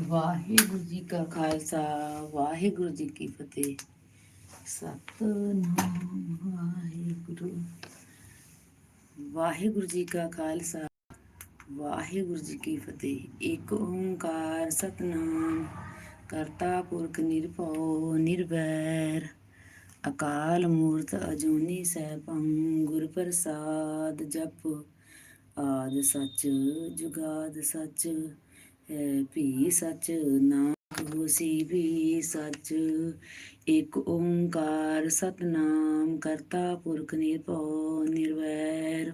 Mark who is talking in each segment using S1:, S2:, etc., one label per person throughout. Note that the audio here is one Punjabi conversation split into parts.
S1: ਵਾਹਿਗੁਰੂ ਜੀ ਕਾ ਖਾਲਸਾ, ਵਾਹਿਗੁਰੂ ਜੀ ਕੀ ਫਤਿਹ। ਸਤਨਾਮ ਵਾਹਿਗੁਰੂ। ਵਾਹਿਗੁਰੂ ਜੀ ਕਾ ਖਾਲਸਾ, ਵਾਹਿਗੁਰੂ ਜੀ ਕੀ ਫਤਿਹ। ਇੱਕ ਓੰਕਾਰ ਸਤਨਾਮ, ਕਰਤਾ ਪੁਰਖ ਨਿਰਭਉ ਨਿਰਵੈਰ। ਅਕਾਲ ਮੂਰਤ ਅਜੂਨੀ ਸੈਭੰ, ਗੁਰ ਪ੍ਰਸਾਦ ਜਪ। ਆਦ ਸੱਚ, ਜੁਗਾਦ ਸੱਚ। ਹੈ ਵੀ ਸੱਚ ਨਾਨਕ ਹੋਸੀ ਵੀ ਸੱਚ। ਇੱਕ ਓੰਕਾਰ ਸਤਨਾਮ ਕਰਤਾ ਪੁਰਖ ਨਿਰਭਉ ਨਿਰਵੈਰ।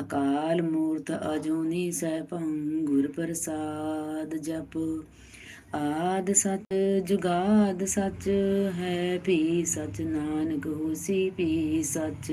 S1: ਅਕਾਲ ਮੂਰਤ ਅਜੂਨੀ ਸੈਭੰ ਗੁਰ ਪ੍ਰਸਾਦ ਜਪ। ਆਦ ਸੱਚ ਜੁਗਾਦ ਸਚ ਹੈ ਭੀ ਸਚ। ਨਾਨਕ ਹੋਸੀ ਭੀ ਸਚ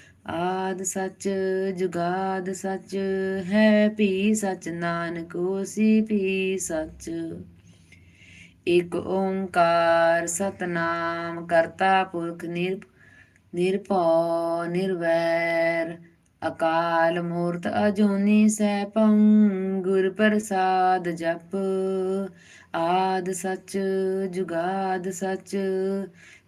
S1: ਆਦ ਸੱਚ ਜੁਗਾਦ ਸੱਚ ਹੈ ਵੀ ਸਚ, ਨਾਨਕ ਹੋਸੀ ਵੀ ਸਚ। ਇਕ ਓੰਕਾਰ ਸਤਨਾਮ ਕਰਤਾ ਪੁਰਖ ਨਿਰ, ਨਿਰਭਉ, ਨਿਰਵੈਰ। ਅਕਾਲ ਮੂਰਤ ਅਜੂਨੀ ਸੈਭੰ, ਗੁਰ ਪ੍ਰਸਾਦ ਜਪ। ਆਦ ਸਚ, ਜੁਗਾਦ ਸਚ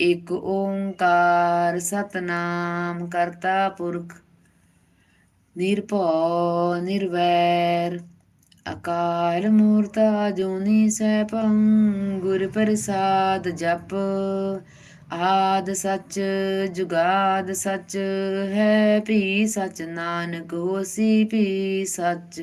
S1: ਇਕ ਓੰਕਾਰ ਸਤਨਾਮ ਕਰਤਾ ਪੁਰਖ, ਨਿਰਭਉ, ਨਿਰਵੈਰ, ਅਕਾਲ ਮੂਰਤ ਜੋਨੀ ਸੈਭੰ, ਗੁਰ ਪ੍ਰਸਾਦ ਜਪ, ਆਦ ਸਚ, ਜੁਗਾਦ ਸਚ, ਹੈ ਵੀ ਸਚ ਨਾਨਕ, ਹੋਸੀ ਵੀ ਸਚ।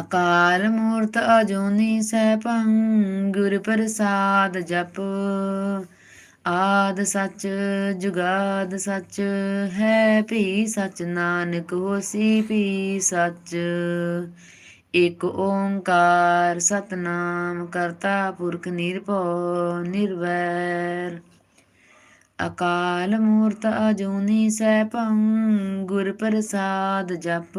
S1: ਅਕਾਲ ਮੂਰਤ ਅਜੂਨੀ ਸੈਭੰ, ਗੁਰ ਪ੍ਰਸਾਦ ਜਪ। ਆਦ ਸੱਚ, ਜੁਗਾਦ ਸਚ, ਹੈ ਭੀ ਸਚ, ਨਾਨਕ ਹੋਸੀ ਵੀ ਸਚ। ਇਕ ਓੰਕਾਰ ਸਤਨਾਮ ਕਰਤਾ ਪੁਰਖ ਨਿਰਭਉ ਨਿਰਵੈਰ। ਅਕਾਲ ਮੂਰਤ ਅਜੂਨੀ ਸੈਭੰ, ਗੁਰ ਪ੍ਰਸਾਦ ਜਪ।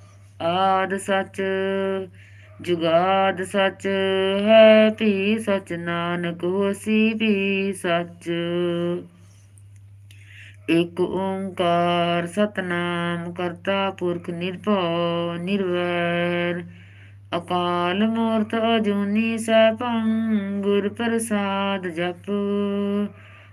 S1: ਆਦ ਸੱਚ, ਜੁਗਾਦ ਸੱਚ, ਹੈ ਭੀ ਸਚ, ਨਾਨਕ ਹੋਸੀ ਭੀ ਸੱਚ। ਇਕ ਓੰਕਾਰ ਸਤਨਾਮ ਕਰਤਾ ਪੁਰਖ ਨਿਰਭਉ ਨਿਰਵੈਰ। ਅਕਾਲ ਮੂਰਤ ਅਜੂਨੀ ਸੈਭੰ, ਗੁਰ ਪ੍ਰਸਾਦ ਜਪ।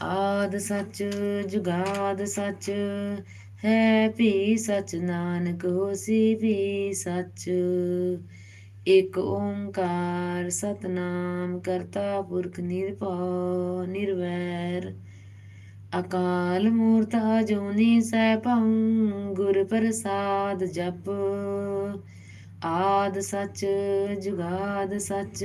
S1: ਆਦ ਸੱਚ ਜੁਗਾਦ ਸੱਚ, ਹੈ ਵੀ ਸਚ, ਨਾਨਕ ਹੋਸੀ ਵੀ ਸੱਚ। ਇਕ ਓੰਕਾਰ ਸਤਨਾਮ ਕਰਤਾ ਪੁਰਖ ਨਿਰਭਉ ਨਿਰਵੈਰ। ਅਕਾਲ ਮੂਰਤ ਅਜੂਨੀ ਸੈਭੰ ਗੁਰ ਪ੍ਰਸਾਦ ਜਪ। ਆਦ ਸੱਚ ਜੁਗਾਦ ਸਚ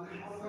S1: mejor